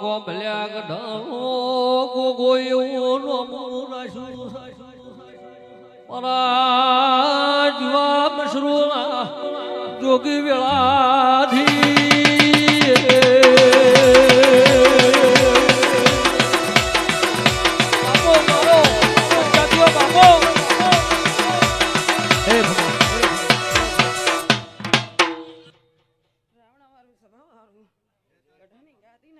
ગોભલ્યા ગઢાનો ગોગોયો મુરાશુ મારા જીવા મશરૂના જોગી વેળાધી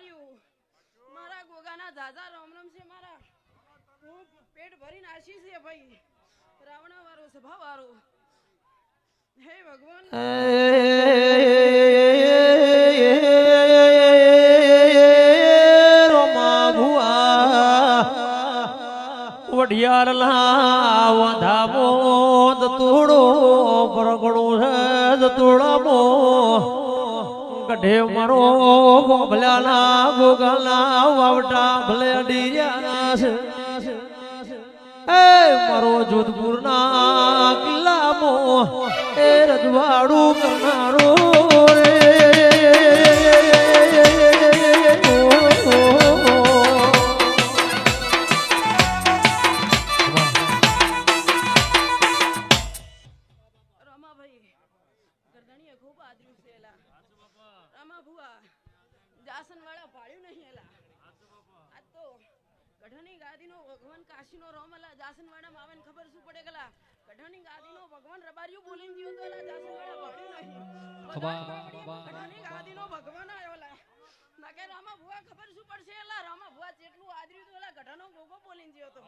રબાર્યું મારા ગોગાના દાદા રામ રામ છે મારા. હું પેટ ભરીને આશી છે ભાઈ. રાવણાવાળો સ્વભાવવાળો હે ભગવાન. રોમા ભુઆ વઢિયાર તોડામો ગઢે મારો ગોભલાના ભોગલા વાવટા ભલે ડીર્યા છે. એ મારો જોધપુરના કિલ્લામો એ રજવાડું કરનારો જાસન વાળા પાડ્યું નહીં એલા. આ તો ગઢાની ગાદીનો ભગવાન કાશીનો રોમ એલા જાસન વાળા માવન ખબર શું પડે ગલા? ગઢાની ગાદીનો ભગવાન રબારિયું બોલીને જીવ તો એલા જાસન વાળા પાડ્યું નહીં. ગઢાની ગાદીનો ભગવાન આવ્યો એલા. નકે રામા ભુવા ખબર શું પડશે એલા? રામા ભુવા જેટલું આદર્યું તો એલા ગઢાનો ગોગો બોલીને ગયો તો.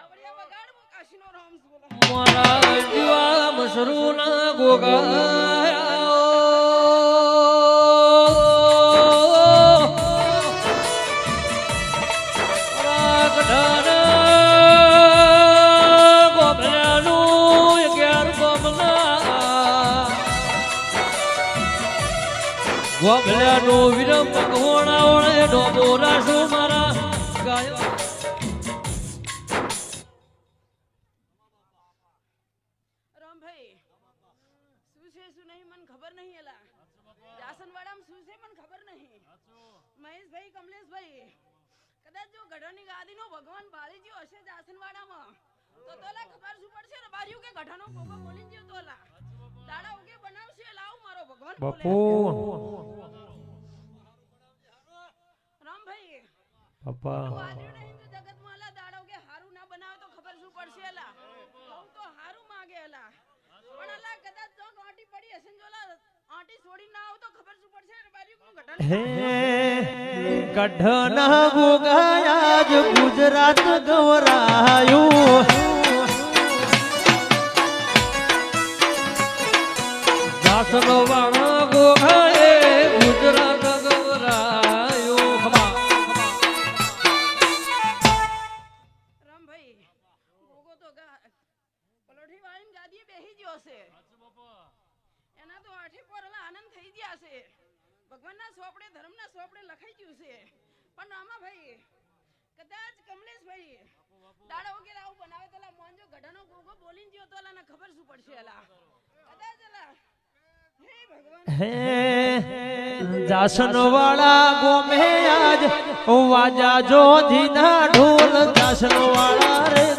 આવડિયા વગાડવો કાશીનો રોમ બોલા? મારા જીવા મસરૂના ગોગા. ગોભલ્યાનું વિરમ ભગવાણા વળે ડોબો રાશો મારા ગાયો? રામભાઈ શું છે શું નહીં મને ખબર નહીં એલા. જાસનવાડામાં શું છે મને ખબર નહીં. મહેશભાઈ કમલેશભાઈ કદાચ જો ગઢાની ગાદીનો ભગવાન બાળી ગયો હશે જાસનવાડામાં તો તોલા ખબર શું પડશે? રબાર્યું કે ગઢાનો કોકો બોલી ગયો તોલા. દાડા ઉગે બનાવશે લાવ મારો ભગવાન બોલે પપ્પા ગઢાને ગોગાયા જ ગુજરાત ગવરાયું છે એના તો આઠે પોરેલા આનંદ થઈ ગયા છે. ભગવાનના સોપડે, ધર્મના સોપડે લખાઈ ગયું છે. પણ રામાભાઈ કદાચ કમલેશભાઈ દાડા વગેરે આવું બનાવે તો મોંજો ગઢાનો ગોગો બોલીને ગયો તો એલા ખબર શું પડશે એલા કદાચ એલા જાસન વાળા ગોમે આજ, વાજા જો ધીના ઢોલ જાસન વાળા રે.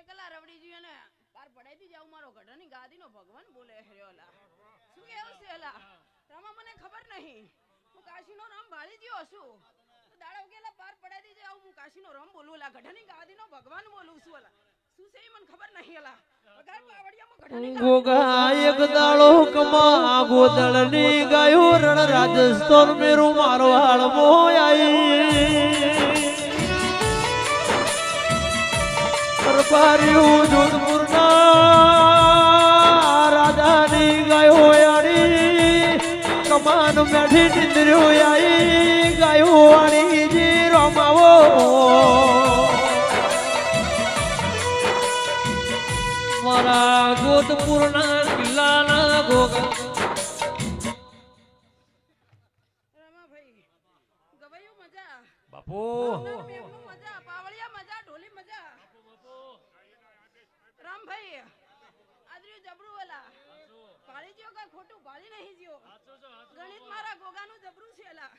એ કલા રવડી જોઈએ ને પાર પડાઈથી જાવ મારો ગઢાની ગાદીનો ભગવાન બોલે હર્યો શું કેવું છે અલા રામા મને ખબર નહીં. હું કાશીનો રામ ભાળી ગયો છું દાડા ઉગેલા પાર પડાઈ દીજે આવું હું કાશીનો રામ બોલું અલા ગઢાની ગાદીનો ભગવાન બોલું છું અલા શું છે મને ખબર નહીં અલા વગાડ પાવડિયામાં ગઢાની ગોગા એક દાળો કમા ગોદળની ગાયો રણ રાજસ્થાન મેરું મારવાડ મોયાઈ પરપાર્યું જોધપુરના રાજાની ગાયો આડી કમાન મેઠી નિંદ્ર્યો આઈ ગાયો આડી જી રમાવો. મારા ગોતપુરના કિલ્લાના ગોગા. રામાભાઈ ગવાયું મજા? બાપુ નામ એમનું મજા પાવળિયા મજા ઢોલી મજા રામભાઈ આદર્યું જબરું વેલા ભાળી ખોટું ભાળી નહીં જ્યો. ગણિત મારા ગોગાનું જબરું છે એલા.